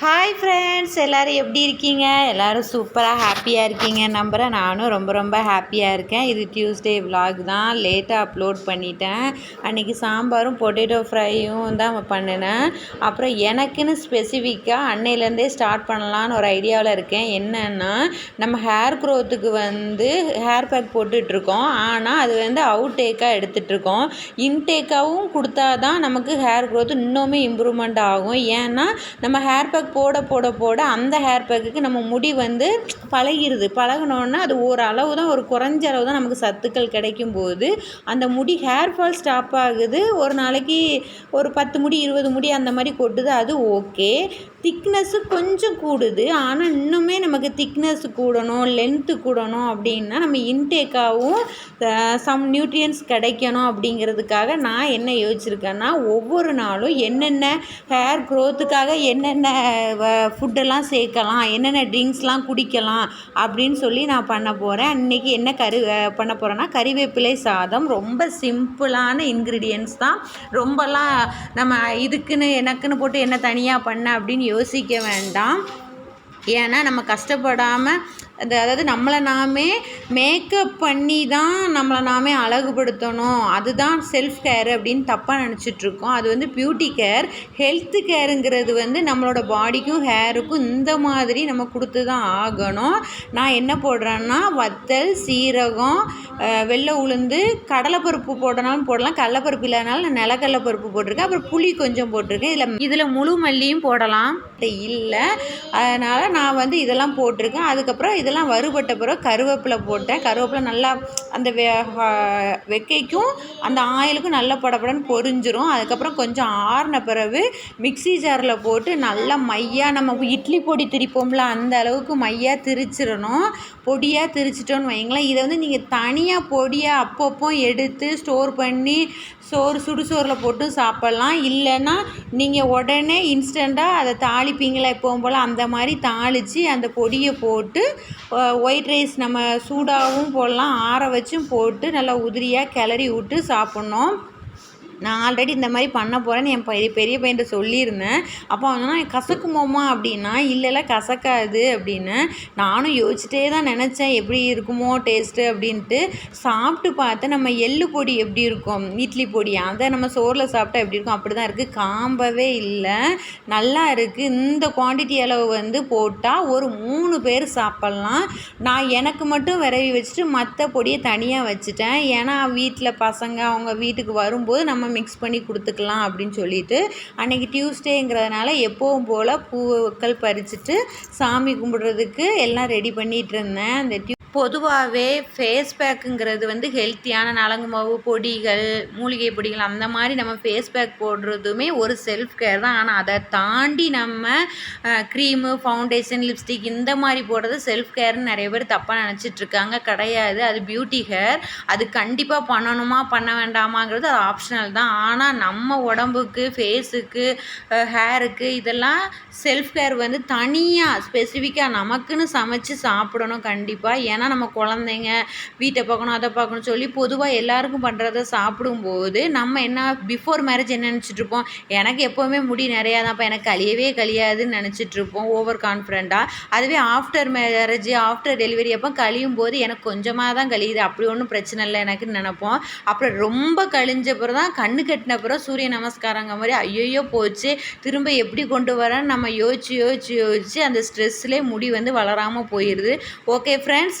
Hi friends எல்லோரும் எப்படி இருக்கீங்க? எல்லோரும் சூப்பராக ஹாப்பியாக இருக்கீங்க. நம்புகிறேன் நானும் ரொம்ப ரொம்ப ஹாப்பியாக இருக்கேன். இது டியூஸ்டே விலாக் தான். லேட்டாக அப்லோட் பண்ணிட்டேன். அன்றைக்கி சாம்பாரும் பொட்டேட்டோ ஃப்ரையும் தான் பண்ணினேன். அப்புறம் எனக்குன்னு ஸ்பெசிஃபிக்காக அன்னையிலேருந்தே ஸ்டார்ட் பண்ணலான்னு ஒரு ஐடியாவில் இருக்கேன். என்னென்னா நம்ம ஹேர் க்ரோத்துக்கு வந்து ஹேர் பேக் போட்டுட்ருக்கோம். ஆனால் அது வந்து அவுட் டேக்காக எடுத்துகிட்ருக்கோம் இன்டேக்காகவும் கொடுத்தா தான் நமக்கு ஹேர் க்ரோத் இன்னுமே இம்ப்ரூவ்மெண்ட் ஆகும். ஏன்னா நம்ம ஹேர் பேக் போட போட போட அந்த ஹேர் பேக்குக்கு நம்ம முடி வந்து பழகிடுது பழகினோன்னா அது ஒரு அளவு தான் ஒரு குறைஞ்ச அளவு தான் நமக்கு சத்துக்கள் கிடைக்கும் போது அந்த முடி ஹேர் ஃபால் ஸ்டாப் ஆகுது. ஒரு நாளைக்கு ஒரு பத்து முடி இருபது முடி அந்த மாதிரி கொட்டுது அது ஓகே திக்னஸ்ஸு கொஞ்சம் கூடுது. ஆனால் இன்னுமே நமக்கு திக்னஸ் கூடணும் லென்த்து கூடணும் அப்படின்னா நம்ம இன்டேக்காகவும் சம் நியூட்ரியன்ஸ் கிடைக்கணும் அப்படிங்கிறதுக்காக நான் என்ன யோசிச்சிருக்கேன்னா ஒவ்வொரு நாளும் என்னென்ன ஹேர் க்ரோத்துக்காக என்னென்ன ஃபுட்டெல்லாம் சேர்க்கலாம் என்னென்ன ட்ரிங்க்ஸ்லாம் குடிக்கலாம் அப்படின்னு சொல்லி நான் பண்ண போகிறேன் இன்றைக்கி என்ன கரு பண்ண போகிறேன்னா கறிவேப்பிலை சாதம் ரொம்ப சிம்பிளான இன்க்ரீடியன்ஸ் தான். ரொம்பலாம் நம்ம இதுக்குன்னு எனக்குன்னு போட்டு என்ன தனியாக பண்ண அப்படின்னு யோசிக்க வேண்டாம். ஏன்னா நம்ம கஷ்டப்படாமல் இந்த அதாவது நம்மளை நாமே மேக்கப் பண்ணி தான் நம்மளை நாமே அழகுபடுத்தணும். அதுதான் செல்ஃப் கேர் அப்படின்னு தப்பாக நினச்சிட்ருக்கோம் அது வந்து பியூட்டி கேர் ஹெல்த்து கேருங்கிறது வந்து நம்மளோட பாடிக்கும் ஹேருக்கும் இந்த மாதிரி நம்ம கொடுத்து தான் ஆகணும். நான் என்ன போடுறேன்னா வத்தல் சீரகம் வெள்ளை உளுந்து கடலைப்பருப்பு போடனாலும் போடலாம். கடலைப்பருப்பு இல்லைனாலும் நான் நிலக்கடலை பருப்பு போட்டிருக்கேன். அப்புறம் புளி கொஞ்சம் போட்டிருக்கேன். இதில் இதில் முழு மல்லியும் போடலாம். இல்லை. அதனால் நான் வந்து இதெல்லாம் போட்டிருக்கேன். அதுக்கப்புறம் இதெல்லாம் வறுபட்ட பிறகு கருவேப்பிலை போட்டேன். கருவேப்பிலை நல்லா அந்த வெ வெக்கைக்கும் அந்த ஆயிலுக்கும் நல்லா படப்படன்னு பொரிஞ்சிரும். அதுக்கப்புறம் கொஞ்சம் ஆறின பிறகு மிக்சி ஜாரில் போட்டு நல்லா மையாக நம்ம இட்லி பொடி திரிப்போம்ல அந்த அளவுக்கு மையாக திரிச்சிடணும். பொடியாக திரிச்சிட்டோன்னு வைங்களேன். இதை வந்து நீங்கள் தனியாக பொடியாக அப்பப்போ எடுத்து ஸ்டோர் பண்ணி சோறு சுடுசோறில் போட்டு சாப்பிட்லாம். இல்லைன்னா நீங்கள் உடனே இன்ஸ்டண்ட்டாக அதை தாளிப்பீங்களா? எப்போவும் போல் அந்த மாதிரி தாளித்து அந்த பொடியை போட்டு ஒயிட் ரைஸ் நம்ம சூடாகவும் போடலாம் ஆற வச்சும் போட்டு நல்லா உதிரியாக கிளறி விட்டு சாப்பிட்ணும். நான் ஆல்ரெடி இந்த மாதிரி பண்ண போகிறேன்னு என் பெரிய பெரிய பையன்கிட்ட சொல்லியிருந்தேன். அப்போ அவனா கசக்குமோமா அப்படின்னா இல்லைல்ல கசக்காது அப்படின்னு. நானும் யோசிச்சிட்டே தான் நினச்சேன் எப்படி இருக்குமோ டேஸ்ட்டு அப்படின்ட்டு. சாப்பிட்டு பார்த்து நம்ம எள்ளு பொடி எப்படி இருக்கும்? இட்லி பொடி அதை நம்ம சோறில் சாப்பிட்டா எப்படி இருக்கும்? அப்படி தான் இருக்குது காம்பவே இல்லை. நல்லா இருக்குது இந்த குவான்டிட்டி அளவு வந்து போட்டால் ஒரு மூணு பேர் சாப்பிட்லாம். நான் எனக்கு மட்டும் விரவி வச்சுட்டு மற்ற பொடியை தனியாக வச்சுட்டேன். ஏன்னா வீட்டில் பசங்க அவங்க வீட்டுக்கு வரும்போது நம்ம மிக்ஸ் பண்ணி கொடுத்துக்கலாம் அப்படின்னு சொல்லிட்டு அன்றைக்கி டியூஸ்டேங்கிறதுனால எப்போவும் போல் பூக்கள் பறிச்சுட்டு சாமி கும்பிட்றதுக்கு எல்லாம் ரெடி பண்ணிகிட்டு இருந்தேன் அந்த டியூ பொதுவாகவே ஃபேஸ் பேக்குங்கிறது வந்து ஹெல்த்தியான நலங்கு மாவு பொடிகள் மூலிகை பொடிகள் அந்த மாதிரி நம்ம ஃபேஸ் பேக் போடுறதுமே ஒரு செல்ஃப் கேர் தான். ஆனால் அதை தாண்டி நம்ம க்ரீமு ஃபவுண்டேஷன் லிப்ஸ்டிக் இந்த மாதிரி போடுறது செல்ஃப் கேர்னு நிறைய பேர் தப்பாக நினச்சிட்ருக்காங்க கிடையாது. அது பியூட்டி ஹேர் அது கண்டிப்பாக பண்ணணுமா பண்ண வேண்டாமாங்கிறது அது ஆப்ஷனல் தான். ஆனால் நம்ம உடம்புக்கு ஃபேஸுக்கு ஹேருக்கு இதெல்லாம் செல்ஃப் கேர் வந்து தனியாக ஸ்பெசிஃபிக்காக நமக்குன்னு சமைச்சு சாப்பிடணும் கண்டிப்பாக ஏன்னா நம்ம குழந்தைங்க வீட்டை பார்க்கணும் அதை பார்க்கணும் சொல்லி பொதுவாக எல்லாருக்கும் பண்ணுறத சாப்பிடும்போது நம்ம என்ன பிஃபோர் மேரேஜ் என்ன நினச்சிட்ருப்போம் எனக்கு எப்போவுமே முடி நிறையா தான் இப்போ எனக்கு கழியவே கழியாதுன்னு நினச்சிட்ருப்போம் ஓவர் கான்ஃபிடண்ட்டாக அதுவே ஆஃப்டர் மேரேஜ் ஆஃப்டர் டெலிவரி அப்போ கழியும் போது எனக்கு கொஞ்சமாக தான் கழியுது. அப்படி ஒன்றும் பிரச்சனை இல்லை எனக்குன்னு நினப்போம். அப்புறம் ரொம்ப கழிஞ்ச பிறகு தான் கண்ணு கட்டின பிறகு சூரிய நமஸ்காரங்க மாதிரி ஐயோயோ போச்சு. திரும்ப எப்படி கொண்டு வரேன்னு நம்ம யோசிச்சு யோசிச்சு யோசிச்சு அந்த ஸ்ட்ரெஸ்லேயே முடி வந்து வளராமல் போயிடுது ஓகே ஃப்ரெண்ட்ஸ்